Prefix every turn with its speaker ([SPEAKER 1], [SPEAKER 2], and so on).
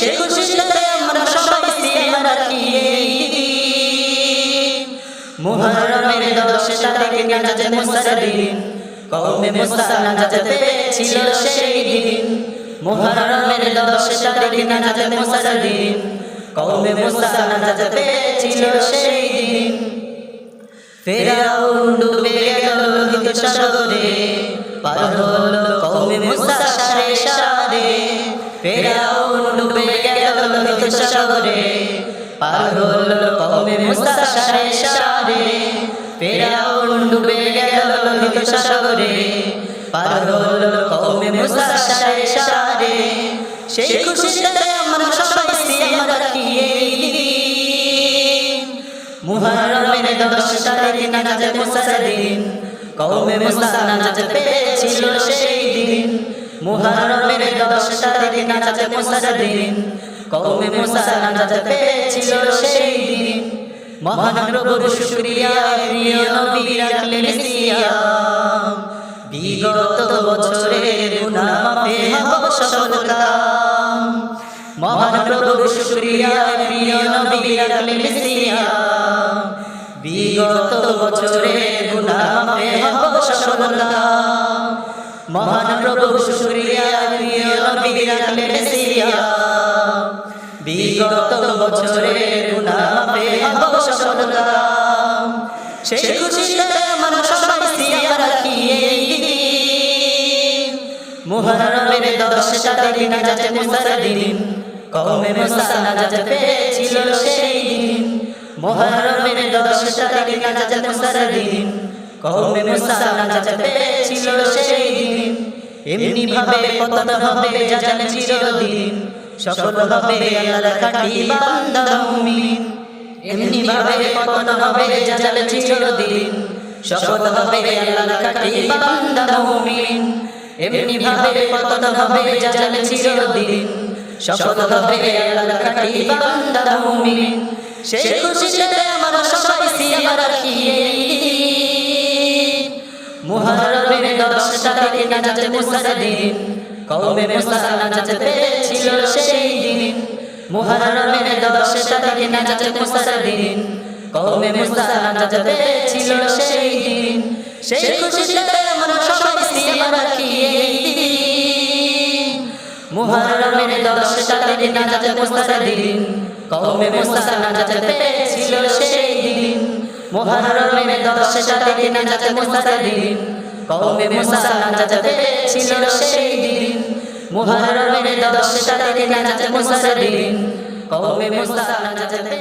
[SPEAKER 1] সেই খুশিতে আমরা সবাই সিয়াম রাখি। মুহররমের দশ তারিখ নাজাতে দিন কওমে মুসা নাজাতে পেয়েছিল সেই দিন। মুহররমের দশ তারিখ নাজাতে দিন কওমে মুসা নাজাতে পেয়েছিল সেই দিন। ফেরাউন ডুবে গেল সারে ফেরাউন ডুবে গেল লোহিত সাগরে পার হলো কওমে মুসা সারে সারে ফেরাউন ডুবে গেল লোহিত সাগরে পার হলো কওমে মুসা সারে সারে সেই খুশিতে আমরা সবাই সিয়াম রাখি এই দিন মুহররমের দশ তারিখ নাজাতে সেই দিন। মুহররমের দশ তারিখ নাজাতে মুসার দিন। কওমে মুসা নাজাত পেয়েছিল সেই দিন। মহান প্রভুর শুকরিয়া প্রিয় নবী রাখলেন সিয়াম বিগত বছরের গুনাহ মাফে হব সফল মহান প্রভুর শুকরিয়া প্রিয় নবী রাখলেন সিয়াম বিগত বছরের গুনাহ মাফে হব সফল মহান প্রভুর শুকরিয়া প্রিয় নবী রাখলেন সিয়াম বিগত বছরের গুনাহ কাম সেই খুশিতে আমরা সবাই সিয়াম রাখি এই দিন। মুহররমের দশ তারিখ নাজাতে মুসার দিন কওমে মুসা নাজাত পেয়েছিল সেই দিন। মুহররমের দশ তারিখ নাজাতে মুসার দিন পেয়েছিল সেই দিন। এমনি ভাবে পতন হবে জানে চিরদিন। সফল হবে আল্লাহর খাঁটি বান্দা মুমিন এমনি ভাবে পতন হবে জানে চিরদিন। সফল হবে আল্লাহর খাঁটি বান্দা মুমিন এমনি ভাবে পতন হবে জানে চিরদিন। সফল হবে আল্লাহর খাঁটি বান্দা মুমিন সেই খুশিতে আমরা সবাই এই দিন। মুহররমের দশ তারিখ নাজাতে মুসার দিন কওমে মুসা নাজাতে পেয়েছিল সেই দিন। মুহররমের দশ তারিখ নাজাতে মুসার কওমে মুসা নাজাতে পেয়েছিল সেই দিন। সেই খুশিতে আমরা সবাই সিয়াম রাখি এই দিন মুহররমের দশ তারিখ নাজাতে মুসার কওমে মুসা নাজাতে পেয়েছিল সেই দিন মুহররমের দশ তারিখ নাজাতে মুসাদিন কওমে মুসা নাজাতে ছিল সেই দিন। মুহররমের দশ তারিখ নাজাতে মুসাদিন কওমে মুসা নাজাতে